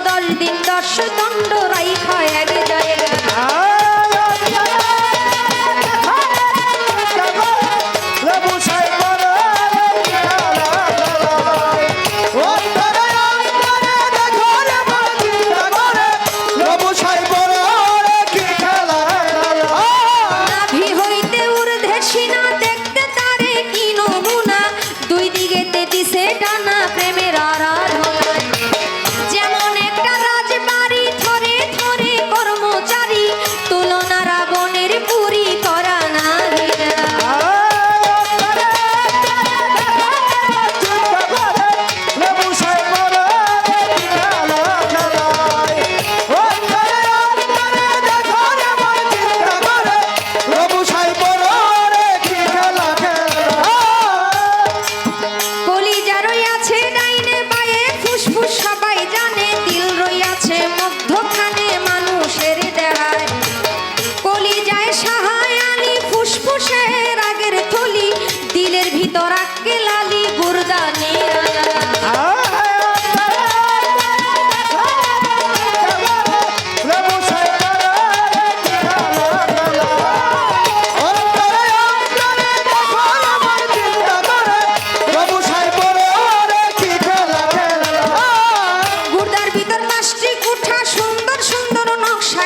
দশ দিন দশ দণ্ড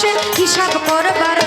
বসে হিসাব করবার